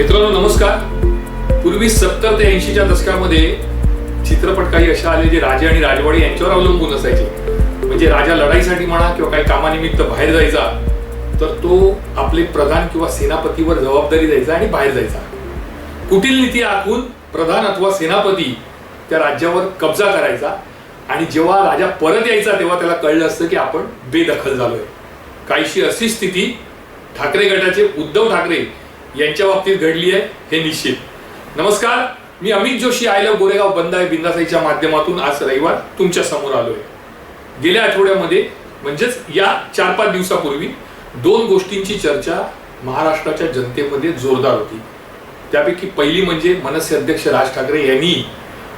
मित्रांनो नमस्कार. पूर्वी सत्तर ते ऐंशीच्या दशकामध्ये चित्रपट काही अशा आले जे राजे आणि राजवाडी यांच्यावर अवलंबून असायचे. म्हणजे राजा लढाईसाठी म्हणा किंवा काही कामानिमित्त बाहेर जायचा तर तो आपले प्रधान किंवा सेनापतीवर जबाबदारी द्यायचा आणि बाहेर जायचा. कुटील नीती आखून प्रधान अथवा सेनापती त्या राज्यावर कब्जा करायचा आणि जेव्हा राजा परत यायचा तेव्हा त्याला कळलं असतं की आपण बेदखल झालोय. काहीशी अशी स्थिती ठाकरे गटाचे उद्धव ठाकरे यांच्या बाबतीत घडली आहे हे निश्चित. नमस्कार मी अमित जोशी आयला गोरेगाव बंद आहे बिंदासाईच्या माध्यमातून आज रविवार तुमच्यासमोर आलोय. गेल्या आठवड्यामध्ये म्हणजेच या चार पाच दिवसापूर्वी दोन गोष्टींची चर्चा महाराष्ट्राच्या जनतेमध्ये जोरदार होती. त्यापैकी पहिली म्हणजे मनसे अध्यक्ष राज ठाकरे यांनी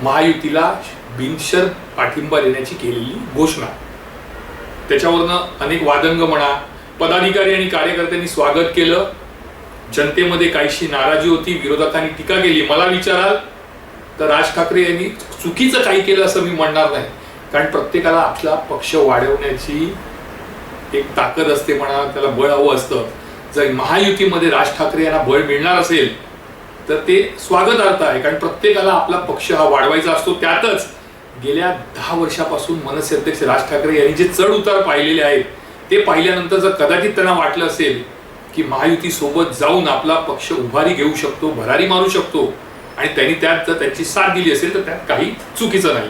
महायुतीला बिनशर पाठिंबा देण्याची केलेली घोषणा. त्याच्यावरनं अनेक वादंग म्हणा पदाधिकारी आणि कार्यकर्त्यांनी स्वागत केलं जनतेमध्ये काहीशी नाराजी होती विरोधकांनी टीका केली. मला विचाराल तर राज ठाकरे यांनी चुकीचं काही केलं असं मी म्हणणार नाही. कारण प्रत्येकाला आपला पक्ष वाढवण्याची एक ताकद असते म्हणा त्याला बळ हवं असतं. जर महायुतीमध्ये राज ठाकरे यांना बळ मिळणार असेल तर ते स्वागतार्थ आहे. कारण प्रत्येकाला आपला पक्ष हा वाढवायचा असतो. त्यातच गेल्या दहा वर्षापासून मनसे अध्यक्ष राज ठाकरे यांनी जे चढ उतार पाहिलेले आहेत ते पाहिल्यानंतर जर कदाचित त्यांना वाटलं असेल की महायुती सोबत जाऊन आपला पक्ष उभारी घेऊ शकतो भरारी मारू शकतो. आणि त्यांनी त्यात जर त्यांची साथ दिली असेल तर त्यात काही चुकीचं नाही.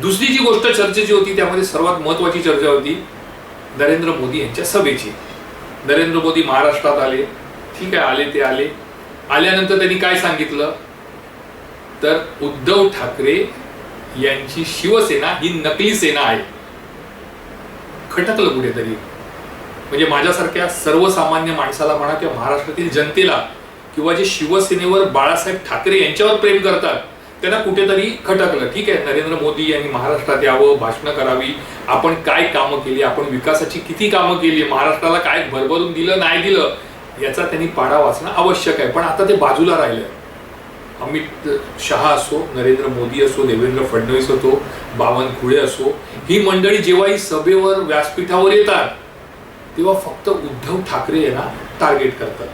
दुसरी जी गोष्ट चर्चेची होती त्यामध्ये सर्वात महत्वाची चर्चा होती नरेंद्र मोदी यांच्या सभेची. नरेंद्र मोदी महाराष्ट्रात आले. ठीक आहे आले ते आले. आल्यानंतर त्यांनी काय सांगितलं? तर उद्धव ठाकरे यांची शिवसेना ही नकली सेना आहे. खटकलं कुठेतरी. म्हणजे माझ्यासारख्या सर्वसामान्य माणसाला म्हणा किंवा महाराष्ट्रातील जनतेला किंवा जे शिवसेनेवर बाळासाहेब ठाकरे यांच्यावर प्रेम करतात त्यांना कुठेतरी खटकलं. ठीक आहे नरेंद्र मोदी यांनी महाराष्ट्रात यावं भाषणं करावी आपण काय कामं केली आपण विकासाची किती कामं केली महाराष्ट्राला काय भरभरून दिलं नाही दिलं याचा त्यांनी पाडा वाचणं आवश्यक आहे. पण आता ते बाजूला राहिलं अमित शहा असो नरेंद्र मोदी असो देवेंद्र फडणवीस असो बावनकुळे असो ही मंडळी जेव्हा ही सभेवर व्यासपीठावर येतात तेव्हा फक्त उद्धव ठाकरे यांना टार्गेट करतात.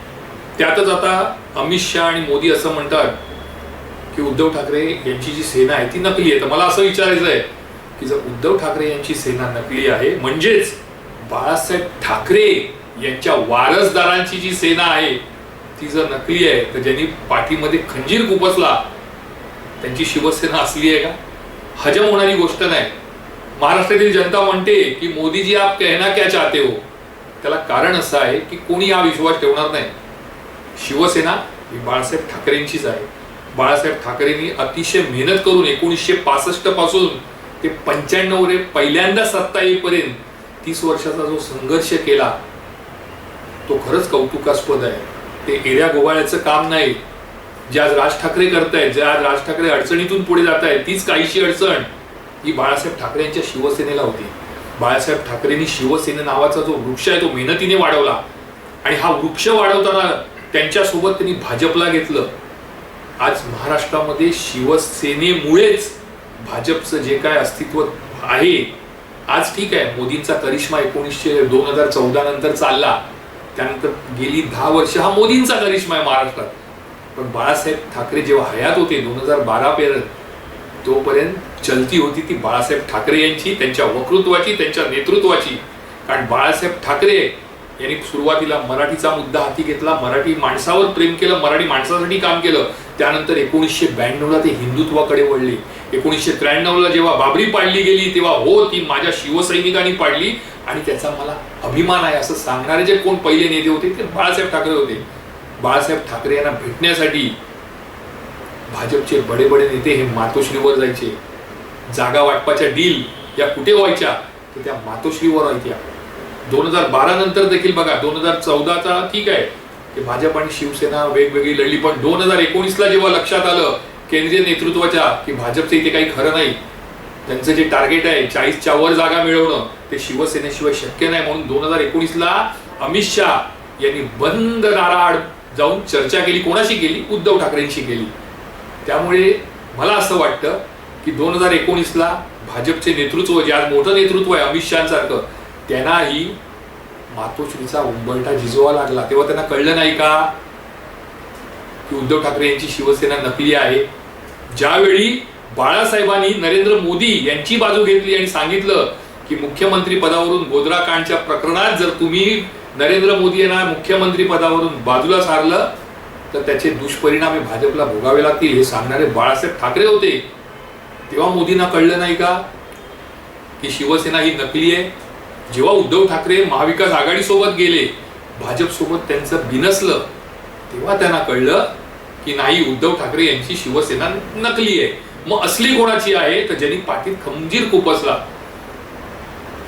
त्यातच आता अमित शहा आणि मोदी असं म्हणतात की उद्धव ठाकरे यांची जी सेना आहे ती नकली आहे. तर मला असं विचारायचं आहे की जर उद्धव ठाकरे यांची सेना नकली आहे म्हणजेच बाळासाहेब ठाकरे यांच्या वारसदारांची जी सेना आहे ती जर नकली आहे तर ज्यांनी पाठीमध्ये खंजीर खुपसला त्यांची शिवसेना असली आहे का? हजम होणारी गोष्ट नाही. महाराष्ट्रातील जनता म्हणते की मोदीजी आप कहना क्या चाहते हो? त्याला कारण असं आहे की कोणी हा विश्वास ठेवणार नाही. शिवसेना ही बाळासाहेब ठाकरेंचीच आहे. बाळासाहेब ठाकरेंनी अतिशय मेहनत करून एकोणीसशे पासष्टपासून ते पंच्याण्णव रे पहिल्यांदा सत्ता येईपर्यंत तीस वर्षाचा जो संघर्ष केला तो खरंच कौतुकास्पद आहे. ते एरिया गोवाळ्याचं काम नाही. जे आज राज ठाकरे करतायत जे आज राज ठाकरे अडचणीतून पुढे जात आहेत तीच काहीशी अडचण ही बाळासाहेब ठाकरे यांच्या शिवसेनेला होती. बाळासाहेब ठाकरेंनी शिवसेने नावाचा जो वृक्ष आहे तो मेहनतीने वाढवला. आणि हा वृक्ष वाढवताना त्यांच्यासोबत त्यांनी भाजपला घेतलं. आज महाराष्ट्रामध्ये शिवसेनेमुळेच भाजपचं जे काय अस्तित्व आहे आज ठीक आहे. मोदींचा करिश्मा एकोणीसशे दोन हजार चौदा नंतर चालला. त्यानंतर गेली दहा वर्ष हा मोदींचा करिश्मा आहे महाराष्ट्रात. पण बाळासाहेब ठाकरे जेव्हा हयात होते दोन हजार बारा पर्यंत तोपर्यंत चलती होती ती बाळासाहेब ठाकरे यांची त्यांच्या वक्तृत्वाची त्यांच्या नेतृत्वाची. कारण बाळासाहेब ठाकरे यांनी सुरुवातीला मराठीचा मुद्दा हाती घेतला मराठी माणसावर प्रेम केलं मराठी माणसासाठी काम केलं. त्यानंतर एकोणीसशे ब्याण्णवला ते हिंदुत्वाकडे वळले. एकोणीसशे त्र्याण्णवला जेव्हा बाबरी पाडली गेली तेव्हा हो ती माझ्या शिवसैनिकांनी पाडली. आणि त्याचा मला अभिमान आहे असं सांगणारे जे कोण पहिले नेते होते ते बाळासाहेब ठाकरे होते. बाळासाहेब ठाकरे यांना भेटण्यासाठी भाजपचे बडे बडे नेते हे मातोश्रीवर जायचे. जागा वाटपाच्या डील या कुठे व्हायच्या? तर त्या मातोश्रीवर व्हायच्या. दोन हजार बारा नंतर देखील बघा दोन हजार चौदाचा ठीक आहे. की भाजप आणि शिवसेना वेगवेगळी लढली पण दोन हजार एकोणीसला जेव्हा लक्षात आलं केंद्रीय नेतृत्वाच्या की भाजपचं इथे काही खरं नाही. त्यांचं जे टार्गेट आहे चाळीसच्या वर जागा मिळवणं ते शिवसेनेशिवाय शक्य नाही म्हणून दोन हजार एकोणीसला अमित शहा यांनी बंद दाराआड जाऊन चर्चा केली कोणाशी केली? उद्धव ठाकरेंशी केली. त्यामुळे मला असं वाटतं की दोन हजार एकोणीसला भाजपचे नेतृत्व जे आज मोठं नेतृत्व आहे अमित शहासारखं त्यांनाही मातोश्रीचा उंबरठा झिजवा लागला. तेव्हा त्यांना कळलं नाही का की उद्धव ठाकरे यांची शिवसेना नकली आहे? ज्यावेळी बाळासाहेबांनी नरेंद्र मोदी यांची बाजू घेतली आणि सांगितलं की मुख्यमंत्री पदावरून गोधराकांडच्या प्रकरणात जर तुम्ही नरेंद्र मोदी यांना मुख्यमंत्री पदावरून बाजूला सारलं तर त्याचे दुष्परिणाम हे भाजपला भोगावे लागतील हे सांगणारे बाळासाहेब ठाकरे होते. तेव्हा मोदींना कळलं नाही का की शिवसेना ही नकली आहे? जेव्हा उद्धव ठाकरे महाविकास आघाडी सोबत गेले भाजप सोबत त्यांचं बिनसलं तेव्हा त्यांना कळलं की नाही उद्धव ठाकरे यांची शिवसेना नकली आहे. मग असली कोणाची आहे? तर ज्यांनी पाठीत खंजीर खुपसला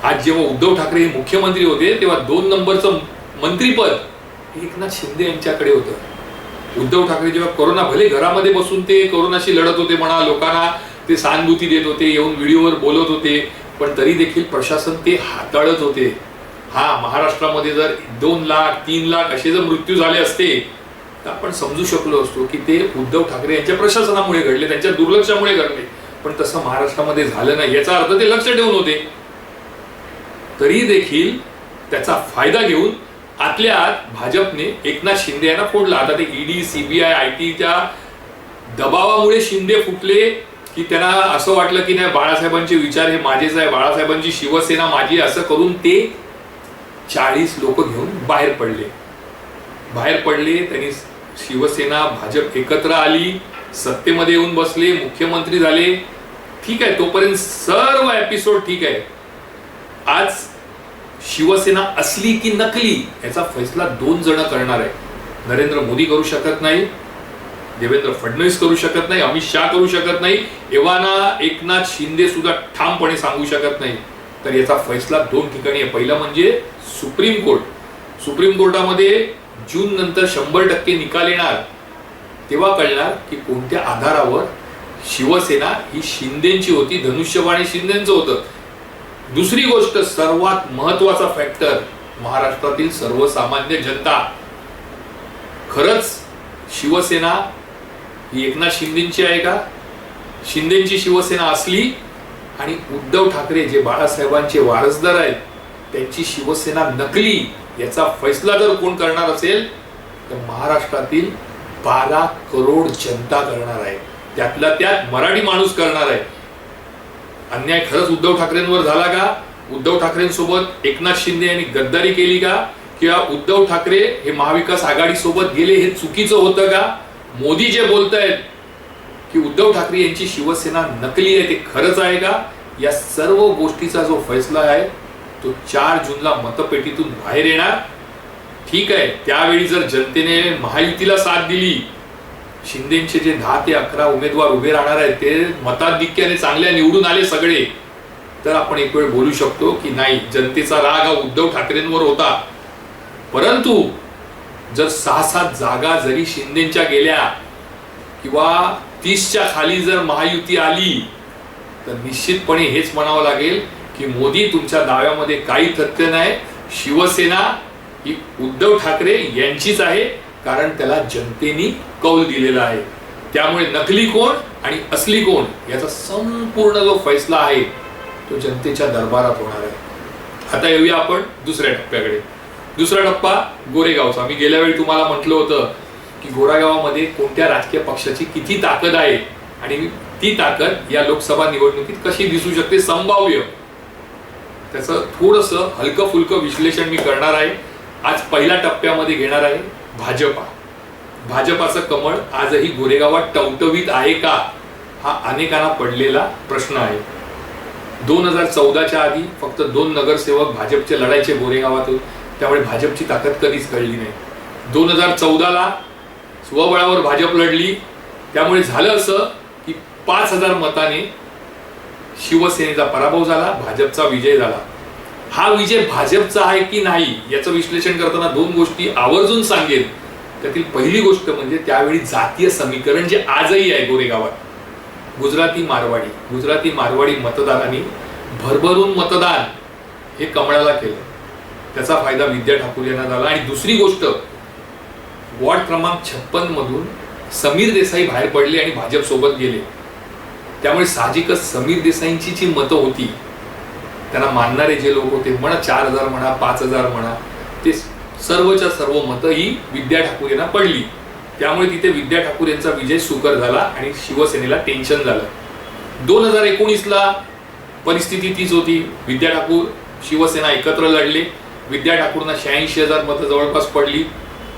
आज जेव्हा उद्धव ठाकरे हे मुख्यमंत्री होते तेव्हा दोन नंबरचं मंत्रीपद एकनाथ शिंदे यांच्याकडे होतं. उद्धव ठाकरे जेव्हा कोरोना भले घरामध्ये बसून ते कोरोनाशी लढत होते म्हणा लोकांना ते सहानुभूती देत होते येऊन व्हिडिओवर बोलत होते पण तरी देखील प्रशासन ते हाताळत होते. हा महाराष्ट्रामध्ये जर दोन लाख तीन लाख असे जर मृत्यू झाले असते तर आपण समजू शकलो असतो की ते उद्धव ठाकरे यांच्या प्रशासनामुळे घडले त्यांच्या दुर्लक्षामुळे घडले. पण तसं महाराष्ट्रामध्ये झालं नाही याचा अर्थ ते लक्ष ठेवून होते. तरी देखील त्याचा फायदा घेऊन आतल्या आत भाजपने एकनाथ शिंदे यांना फोडला. आता ते ईडी सीबीआय आय टीच्या दबावामुळे शिंदे फुटले की त्यांना असं वाटलं की नाही बाळासाहेबांचे विचार हे माझेच आहे बाळासाहेबांची शिवसेना माझी असं करून ते चाळीस लोक घेऊन बाहेर पडले. बाहेर पडले त्यांनी शिवसेना भाजप एकत्र आली सत्तेमध्ये येऊन बसले मुख्यमंत्री झाले. ठीक आहे तोपर्यंत सर्व एपिसोड ठीक आहे. आज शिवसेना असली की नकली याचा फैसला दोन जण करणार आहे. नरेंद्र मोदी करू शकत नाही देवेंद्र फडणवीस करू शकत नाही अमित शहा करू शकत नाही एव्हाना एकनाथ शिंदे सुद्धा ठामपणे सांगू शकत नाही. तर याचा फैसला दोन ठिकाणी आहे. पहिलं म्हणजे सुप्रीम कोर्ट. सुप्रीम कोर्टामध्ये जून नंतर शंभर टक्के निकाल येणार. तेव्हा कळणार की कोणत्या आधारावर शिवसेना ही शिंदेची होती धनुष्यबाणी शिंदेचं होतं. दुसरी गोष्ट सर्वात महत्त्वाचा फॅक्टर महाराष्ट्रातील सर्वसामान्य जनता. खरंच शिवसेना ही एकनाथ शिंदेची आहे का? शिंदेची शिवसेना असली आणि उद्धव ठाकरे जे बाळासाहेबांचे वारसदार आहेत त्यांची शिवसेना नकली याचा फैसला जर कोण करणार असेल तर महाराष्ट्रातील बारा करोड जनता करणार आहे. त्यातल्या त्यात मराठी माणूस करणार आहे. अन्याय खरंच उद्धव ठाकरेंवर झाला का? उद्धव ठाकरेंसोबत एकनाथ शिंदे यांनी गद्दारी केली का? किंवा उद्धव ठाकरे हे महाविकास आघाडी सोबत गेले हे चुकीचं होतं का? मोदी जे बोलतायत की उद्धव ठाकरे यांची शिवसेना नकली आहे ते खरंच आहे का? या सर्व गोष्टीचा जो फैसला आहे तो चार जूनला मतपेटीतून बाहेर येणार. ठीक आहे त्यावेळी जर जनतेने महायुतीला साथ दिली शिंदेचे जे दहा ते अकरा उमेदवार उभे राहणार आहेत ते मताधिक्याने चांगल्या निवडून आले सगळे. तर आपण एक वेळ बोलू शकतो की नाही जनतेचा राग हा उद्धव ठाकरेंवर होता. परंतु जर सहा सात जागा जरी शिंदेच्या गेल्या किंवा तीसच्या खाली जर महायुती आली तर निश्चितपणे हेच म्हणावं लागेल की मोदी तुमच्या दाव्यामध्ये काही तथ्य नाही. शिवसेना ही उद्धव ठाकरे यांचीच आहे कारण त्याला जनतेने कौल दिलेला आहे. त्यामुळे नकली कोण आणि असली कोण याचा संपूर्ण जो फैसला आहे तो जनतेच्या दरबारात होणार आहे. आता येऊया आपण दुसऱ्या टप्प्याकडे. दुसरा टप्पा गोरेगावचा मी गेल्या वेळी तुम्हाला म्हटलं होतं की गोरेगावामध्ये कोणत्या राजकीय पक्षाची किती ताकद आहे आणि ती ताकद या लोकसभा निवडणुकीत कशी दिसू शकते संभाव्य? त्याचं थोडस हलकं फुलकं विश्लेषण मी करणार आहे. आज पहिल्या टप्प्यामध्ये घेणार आहे भाजपा. भाजपाचं कमळ आजही गोरेगावात टवटवीत आहे का? हा अनेकांना पडलेला प्रश्न आहे. दोन हजार चौदाच्या आधी फक्त दोन नगरसेवक भाजपचे लढायचे गोरेगावातून. त्यामुळे भाजपची ताकद कधीच कळली नाही. दोन हजार चौदाला स्वबळावर भाजप लढली. त्यामुळे झालं असं की पाच हजार मताने शिवसेनेचा पराभव झाला भाजपचा विजय झाला. हा विजय भाजपचा आहे की नाही याचं विश्लेषण करताना दोन गोष्टी आवर्जून सांगेन. त्यातील पहिली गोष्ट म्हणजे त्यावेळी जातीय समीकरण जे आजही आहे गोरेगावात. गुजराती मारवाडी गुजराती मारवाडी मतदारांनी भरभरून मतदान हे कमळाला केलं. त्याचा फायदा विद्या ठाकूर यांना झाला. आणि दुसरी गोष्ट वॉर्ड क्रमांक छप्पन मधून समीर देसाई बाहेर पडले आणि भाजप सोबत गेले. त्यामुळे साहजिकच समीर देसाईंची जी मतं होती त्यांना मानणारे जे लोक होते म्हणा चार हजार म्हणा पाच हजार म्हणा ते सर्वच्या सर्व मतं ही विद्या ठाकूर यांना पडली. त्यामुळे तिथे विद्या ठाकूर यांचा विजय सुकर झाला आणि शिवसेनेला टेन्शन झालं. दोन हजार एकोणीसला परिस्थिती तीच होती. विद्या ठाकूर शिवसेना एकत्र लढले. विद्या ठाकूरना शहाऐंशी हजार मतं जवळपास पडली.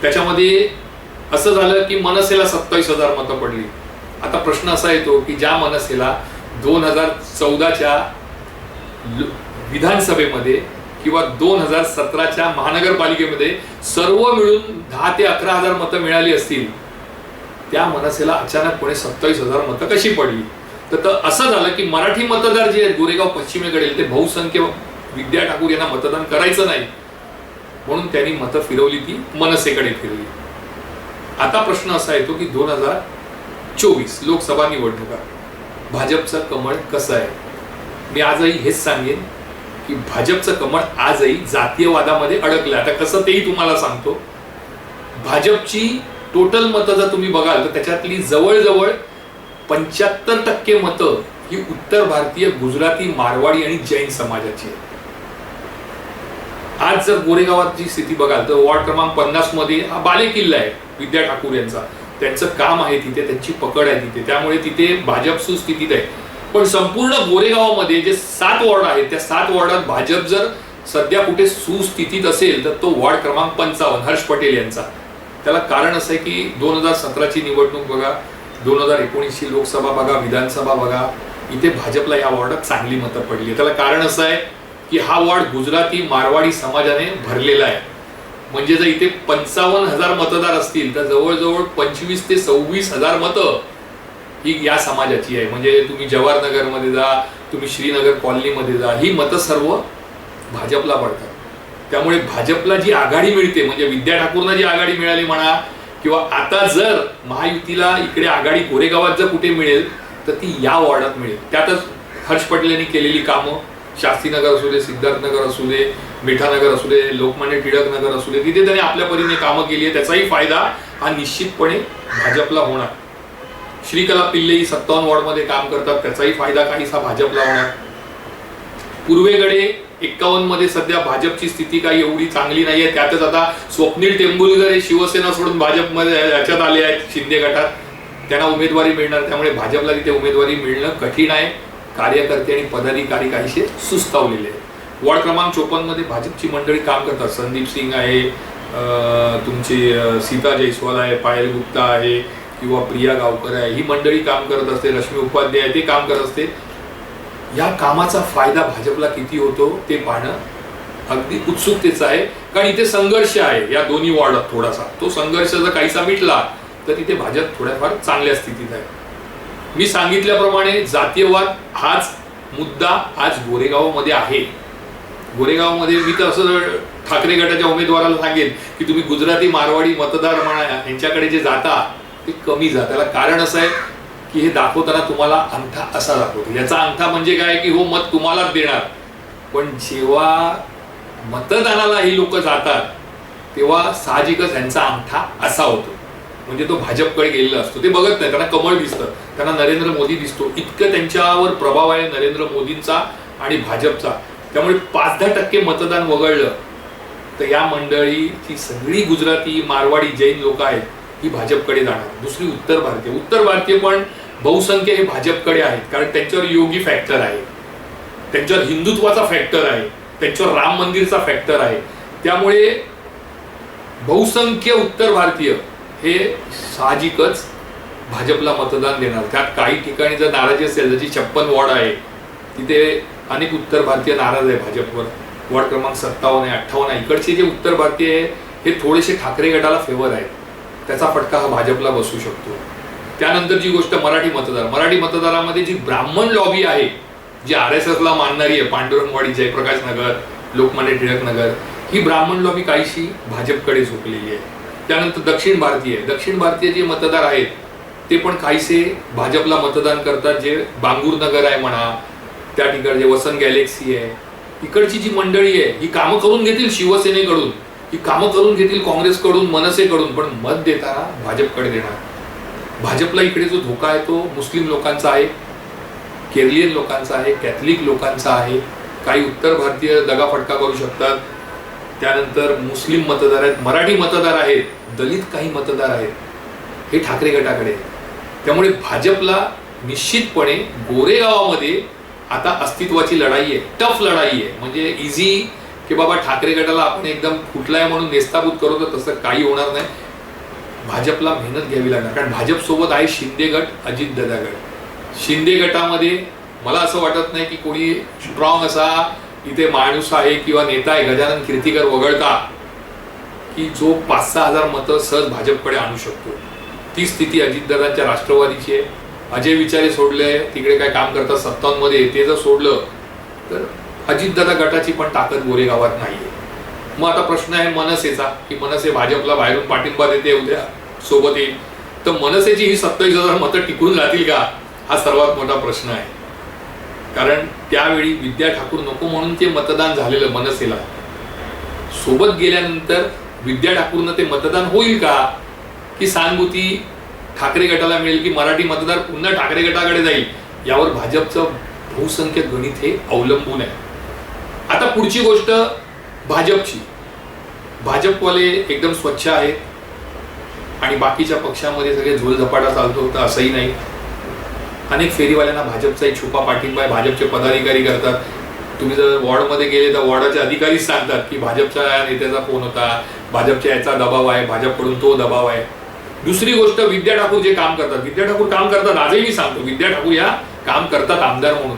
त्याच्यामध्ये असं झालं की मनसेला सत्तावीस हजार मतं पडली. आता प्रश्न असा येतो की ज्या मनसेला दोन हजार चौदाच्या विधानसभेमध्ये किंवा दोन हजार सतराच्या महानगरपालिकेमध्ये सर्व मिळून दहा ते अकरा हजार मतं मिळाली असतील त्या मनसेला अचानकपणे सत्तावीस हजार मतं कशी पडली? तर त- असं झालं की मराठी मतदार जे आहेत गोरेगाव पश्चिमेकडील ते बहुसंख्य विद्या ठाकूर यांना मतदान करायचं नाही. म्हणून त्यांनी मतं फिरवली ती मनसेकडे फिरली आता प्रश्न असा येतो की दोन हजार चोवीस लोकसभा निवडणुका भाजपचं कमळ कसं आहे? मी आजही हेच सांगेन की भाजपचं कमळ आजही जातीयवादामध्ये अडकलं आता कसं तेही तुम्हाला सांगतो. भाजपची टोटल मतं जर तुम्ही बघाल तर त्याच्यातली जवळजवळ पंच्याहत्तर टक्के मतं ही उत्तर भारतीय गुजराती मारवाडी आणि जैन समाजाची आहे आज जर गोरेगावातची स्थिती बघाल तर वॉर्ड क्रमांक पन्नासमध्ये हा बाले किल्ला आहे विद्या ठाकूर यांचा. त्यांचं काम आहे तिथे त्यांची पकड आहे तिथे. त्यामुळे तिथे भाजप सुस्थितीत आहे. पण संपूर्ण गोरेगावामध्ये जे सात वॉर्ड आहेत त्या सात वॉर्डात भाजप जर सध्या कुठे सुस्थितीत असेल तर तो वॉर्ड क्रमांक पंचावन्न हर्ष पटेल यांचा. त्याला कारण असं आहे की दोन हजार सतराची निवडणूक बघा दोन हजार एकोणीसची लोकसभा बघा विधानसभा बघा इथे भाजपला या वॉर्डात चांगली मतं पडली. त्याला कारण असं आहे की हा वॉर्ड गुजराती मारवाडी समाजाने भरलेला आहे. म्हणजे जर इथे पंचावन्न हजार मतदार असतील तर जवळजवळ पंचवीस ते सव्वीस हजार मतं ही या समाजाची आहे. म्हणजे तुम्ही जवाहरनगरमध्ये जा तुम्ही श्रीनगर कॉलनीमध्ये जा ही मतं सर्व भाजपला पडतात. त्यामुळे भाजपला जी आघाडी मिळते म्हणजे विद्या ठाकूरना जी आघाडी मिळाली म्हणा किंवा आता जर महायुतीला इकडे आघाडी कोरेगावात जर कुठे मिळेल तर ती या वॉर्डात मिळेल. त्यातच हर्ष पटेल यांनी केलेली कामं शास्त्रीनगर असू दे सिद्धार्थनगर असू दे मिठानगर असू दे लोकमान्य टिळक नगर असू दे तिथे त्यांनी आपल्या परीने कामं केली आहे त्याचाही फायदा हा निश्चितपणे भाजपला होणार. श्रीकला पिल्ले ही सत्तावन्न वॉर्डमध्ये काम करतात त्याचाही फायदा काहीसा भाजपला होणार. पूर्वेकडे एक्कावन्नमध्ये सध्या भाजपची स्थिती काही एवढी चांगली नाहीये त्यातच आता स्वप्नील टेंबुलकर हे शिवसेना सोडून भाजपमध्ये याच्यात आले आहेत शिंदे गटात. त्यांना उमेदवारी मिळणार त्यामुळे भाजपला तिथे उमेदवारी मिळणं कठीण आहे. कार्यकर्ते आणि पदाधिकारी काहीसे सुस्तावलेले आहेत. वॉर्ड क्रमांक चोपन्नमध्ये भाजपची मंडळी काम करतात. संदीप सिंग आहे अं, तुमची सीता जयस्वाल आहे पायल गुप्ता आहे किंवा प्रिया गावकर आहे. ही मंडळी काम करत असते रश्मी उपाध्याय आहे, ते काम करत असते. या कामाचा फायदा भाजपला किती होतो ते पाहणं अगदी उत्सुकतेचं आहे. कारण इथे संघर्ष आहे या दोन्ही वॉर्डात थोडासा. तो संघर्ष जर काहीसा मिटला तर तिथे भाजप थोड्याफार चांगल्या स्थितीत आहे. मी सांगितल्याप्रमाणे जातीयवाद हाच मुद्दा आज गोरेगावमध्ये आहे. गोरेगावमध्ये मी तर असं ठाकरे गटाच्या उमेदवाराला सांगेन की तुम्ही गुजराती मारवाडी मतदार म्हणा यांच्याकडे जे जाता ते कमी जा. त्याला कारण असं आहे की हे दाखवताना तुम्हाला अंगठा असा दाखवतो. याचा अंगठा म्हणजे काय की हो मत तुम्हालाच देणार. पण जेव्हा मतदानाला ही लोक जातात तेव्हा साहजिकच यांचा अंगठा असा होतो. म्हणजे तो भाजपकडे गेलेला असतो. ते बघत नाही त्यांना कमळ दिसतं. त्यांना नरेंद्र मोदी दिसतो. इतकं त्यांच्यावर प्रभाव आहे नरेंद्र मोदींचा आणि भाजपचा. त्यामुळे पाच दहा टक्के मतदान वगळलं तर या मंडळीची सगळी गुजराती मारवाडी जैन लोक आहेत ही भाजपकडे जाणार. दुसरी उत्तर भारतीय. उत्तर भारतीय पण बहुसंख्य हे भाजपकडे आहेत कारण त्यांच्यावर योगी फॅक्टर आहे. त्यांच्यावर हिंदुत्वाचा फॅक्टर आहे. त्यांच्यावर राम मंदिरचा फॅक्टर आहे. त्यामुळे बहुसंख्य उत्तर भारतीय हे साहजिकच भाजपला मतदान देणार. त्यात काही ठिकाणी जर नाराजी असेल जशी छप्पन वॉर्ड आहे तिथे अनेक उत्तर भारतीय नाराज आहे भाजपवर. वॉर्ड क्रमांक सत्तावन्न आहे अठ्ठावन्न आहे. इकडचे जे उत्तर भारतीय आहे हे थोडेसे ठाकरे गटाला फेवर आहेत. त्याचा फटका हा भाजपला बसू शकतो. त्यानंतर जी गोष्ट मराठी मतदार. मराठी मतदारामध्ये जी ब्राह्मण लॉबी आहे जी आर एस एसला मानणारी आहे पांडुरंगवाडी जयप्रकाश नगर लोकमान्य टिळक नगर ही ब्राह्मण लॉबी काहीशी भाजपकडे झोपलेली आहे. त्यानंतर दक्षिण भारतीय. दक्षिण भारतीय जे मतदार आहेत ते पण काहीसे भाजपला मतदान करतात जे बांगूर नगर आहे म्हणा त्या ठिकाणी जे वसंत गॅलेक्सी आहे. इकडची जी मंडळी आहे ही कामं करून घेतील शिवसेनेकडून ही कामं करून घेतील काँग्रेसकडून मनसेकडून पण मत देताना भाजपकडे देणार. भाजपला इकडे जो धोका आहे तो मुस्लिम लोकांचा आहे केरलियन लोकांचा आहे कॅथलिक लोकांचा आहे. काही उत्तर भारतीय दगाफटका करू शकतात त्यानंतर मुस्लिम मतदार आहेत मराठी मतदार आहेत दलित काही मतदार आहेत हे ठाकरे गटाकडे त्यामुळे भाजपला निश्चितपणे गोरेगावामध्ये आता अस्तित्वाची लढाई आहे टफ लढाई आहे. म्हणजे इझी की बाबा ठाकरे गटाला आपण एकदम फुटलाय म्हणून नेस्ताबूत करू तर तसं काही होणार नाही. भाजपला मेहनत घ्यावी लागणार. कारण भाजपसोबत आहे शिंदे गट अजित दादा गट शिंदे गटामध्ये मला असं वाटत नाही की कोणी स्ट्रॉंग असा इथे माणूस आहे किंवा नेता आहे गजानन कीर्तीकर वगळता की जो पाच सहा हजार मतं सहज भाजपकडे आणू शकतो. ती स्थिती अजितदादांच्या राष्ट्रवादीची आहे. अजय विचारे सोडले तिकडे काय काम करतात सत्तांमध्ये ते जर सोडलं तर अजितदादा गटाची पण ताकद गोरेगावात नाहीये. मग आता प्रश्न आहे मनसेचा की मनसे भाजपला बाहेरून पाठिंबा देते उद्या सोबत येईल. तर मनसेची ही सत्तावीस हजार मतं टिकून राहतील का? हा सर्वात मोठा प्रश्न आहे. कारण त्यावेळी विद्या ठाकूर नको म्हणून ते मतदान झालेलं मनसेला. सोबत गेल्यानंतर विद्या ठाकूरनं ते मतदान होईल का? की सहानुभूती ठाकरे गटाला मिळेल की मराठी मतदार पुन्हा ठाकरे गटाकडे जाईल? यावर भाजपचं बहुसंख्य गणित हे अवलंबून आहे. आता पुढची गोष्ट भाजपची. भाजपवाले एकदम स्वच्छ आहेत. आणि बाकीच्या पक्षामध्ये सगळे झोलझपाटा चालतो तर असंही नाही. अनेक फेरीवाल्यांना भाजपचाही छुपा पाठिंबा आहे. भाजपचे पदाधिकारी करतात. तुम्ही जर वॉर्डमध्ये गेले तर वॉर्डाचे अधिकारीच सांगतात की भाजपच्या या नेत्याचा फोन होता भाजपच्या याचा दबाव आहे भाजपकडून तो दबाव आहे. दुसरी गोष्ट विद्या ठाकूर जे काम करतात. विद्या ठाकूर काम करतात आजही मी सांगतो विद्या ठाकूर या काम करतात आमदार म्हणून.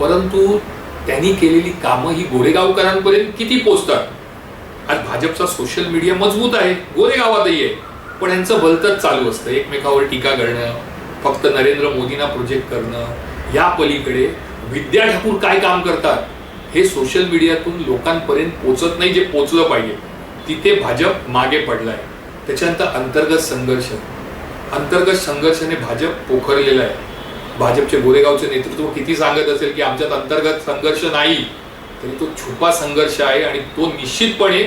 परंतु त्यांनी केलेली कामं ही गोरेगावकरांपर्यंत किती पोचतात? आज भाजपचा सोशल मीडिया मजबूत आहे. गोरेगावातही आहे. पण यांचं भलतच चालू असतं. एकमेकावर टीका करणं फक्त नरेंद्र मोदींना प्रोजेक्ट करणं या पलीकडे विद्या ठाकूर काय काम करतात हे सोशल मीडियातून लोकांपर्यंत पोचत नाही जे पोचलं पाहिजे. तिथे भाजप मागे पडलाय. त्याच्यानंतर अंतर्गत संघर्ष. अंतर्गत संघर्षाने भाजप पोखरलेला आहे. भाजपचे गोरेगावचे नेतृत्व किती सांगत असेल की आमच्यात अंतर्गत संघर्ष नाही तरी तो छुपा संघर्ष आहे आणि तो निश्चितपणे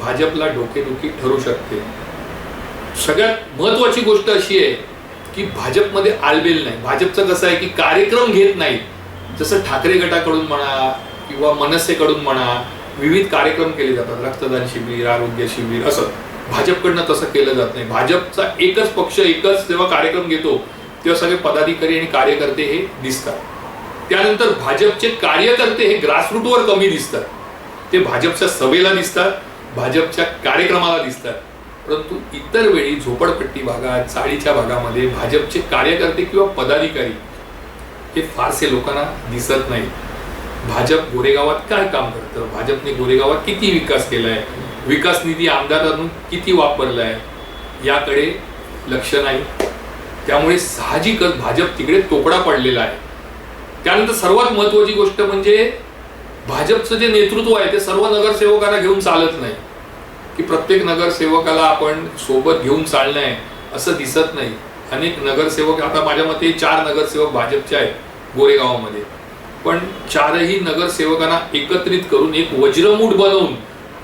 भाजपला डोकेदुखी ठरू शकते. सगळ्यात महत्वाची गोष्ट अशी आहे की भाजपमध्ये आलबेल नाही. भाजपचं कसं आहे की कार्यक्रम घेत नाही जसं ठाकरे गटाकडून म्हणा किंवा मनसेकडून म्हणा विविध कार्यक्रम केले जातात. रक्तदान शिबिर आरोग्य शिबिर असं. भाजपकडनं तसं केलं जात नाही. भाजपचा एकच पक्ष एकच जेव्हा कार्यक्रम घेतो तेव्हा सगळे पदाधिकारी आणि कार्यकर्ते हे दिसतात. त्यानंतर भाजपचे कार्यकर्ते हे ग्रासरूटवर कमी दिसतात. ते भाजपच्या सभेला दिसतात भाजपच्या कार्यक्रमाला दिसतात. परंतु इतर वेळी झोपडपट्टी भागात चाळीच्या भागामध्ये भाजपचे कार्यकर्ते किंवा पदाधिकारी हे फारसे लोकांना दिसत नाही. भाजप गोरेगावात काय काम करतं? भाजपने गोरेगावात किती विकास केलाय? विकास निधी आमदारांनी किती वापरलाय? याकडे लक्ष नाही. त्यामुळे साहजिकच भाजप तिकडे तोकडा पडलेला आहे. त्यानंतर सर्वात महत्वाची गोष्ट म्हणजे भाजपचं जे नेतृत्व आहे ते सर्व नगरसेवकांना घेऊन चालत नाही. की प्रत्येक नगरसेवकाला आपण सोबत घेऊन चालणं आहे असं दिसत नाही. अनेक नगरसेवक आता माझ्या मते चार नगरसेवक भाजपचे आहेत गोरेगावामध्ये. पण चारही नगरसेवकांना एकत्रित करून एक वज्रमूठ बनवून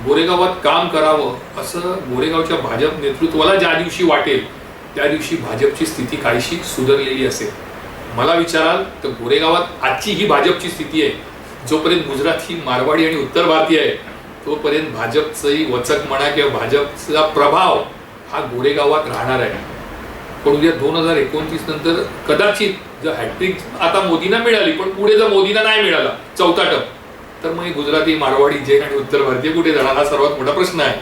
गोरेगावात काम करावं असं गोरेगावच्या भाजप नेतृत्वाला ज्या दिवशी वाटेल त्या दिवशी भाजपची स्थिती काहीशी सुधारलेली असेल. मला विचाराल तर गोरेगावात आजची ही भाजपची स्थिती आहे जोपर्यंत गुजराती मारवाडी आणि उत्तर भारतीय आहे तोपर्यंत भाजपचंही वचक म्हणा किंवा भाजपचा प्रभाव हा गोरेगावात राहणार आहे. पण उद्या दोन हजार एकोणतीस नंतर कदाचित जर हॅट्रिक आता मोदींना मिळाली पण पुढे जर मोदींना नाही मिळाला चौथा टप तर मग गुजराती मारवाडी जैन आणि उत्तर भारतीय कुठे जाणार हा सर्वात मोठा प्रश्न आहे.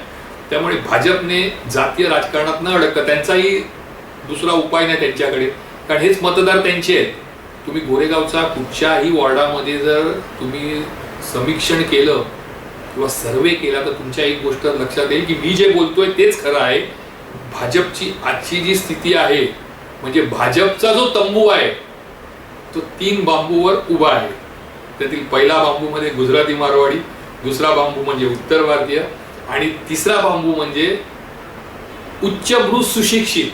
त्यामुळे भाजपने जातीय राजकारणात न अडकता त्यांचाही दुसरा उपाय नाही त्यांच्याकडे. कारण हेच मतदार त्यांचे आहेत. तुम्ही गोरेगावचा कुठच्याही वॉर्डामध्ये जर तुम्ही समीक्षण केलं किंवा सर्वे केला तर तुमच्या एक गोष्ट लक्षात येईल की मी जे बोलतोय तेच खरं आहे. भाजपची आजची जी स्थिती आहे म्हणजे भाजपचा जो तंबू आहे तो तीन बांबूवर उभा आहे. त्यातील पहिला बांबू म्हणजे गुजराती मारवाडी दुसरा बांबू म्हणजे उत्तर भारतीय आणि तिसरा बांबू म्हणजे उच्चभ्रू सुशिक्षित.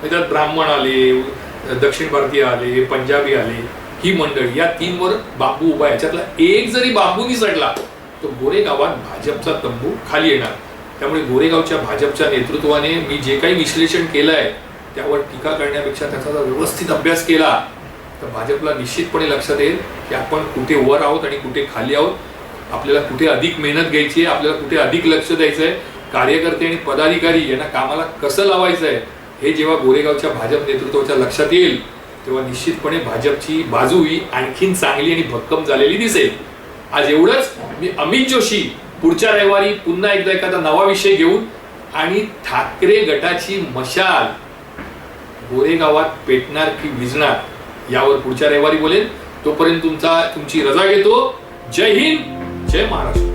म्हणजे त्यात ब्राह्मण आले दक्षिण भारतीय आले पंजाबी आले. ही मंडळी या तीनवर बांबू उभा याच्यातला एक जरी बांबू निसटला तर गोरेगावात भाजपचा तंबू खाली येणार. त्यामुळे गोरेगावच्या भाजपच्या नेतृत्वाने मी जे काही विश्लेषण केलंय त्यावर टीका करण्यापेक्षा त्याचा जर व्यवस्थित अभ्यास केला तर भाजपला निश्चितपणे लक्षात येईल की आपण कुठे वर आहोत आणि कुठे खाली आहोत. आपल्याला कुठे अधिक मेहनत घ्यायची आहे आपल्याला कुठे अधिक लक्ष द्यायचं आहे कार्यकर्ते आणि पदाधिकारी यांना कामाला कसं लावायचं आहे हे जेव्हा गोरेगावच्या भाजप नेतृत्वाच्या लक्षात येईल तेव्हा निश्चितपणे भाजपची बाजू ही आणखीन चांगली आणि भक्कम झालेली दिसेल. आज एवढंच. मी अमित जोशी पुढच्या रविवारी पुन्हा एकदा एखादा नवा विषय घेऊन आणि ठाकरे गटाची मशाल गोरेगावात पेटणार की विजणार यावर पुढच्या रविवारी बोलेन. तोपर्यंत तुमचा तुमची रजा घेतो. जय हिंद. जय महाराष्ट्र.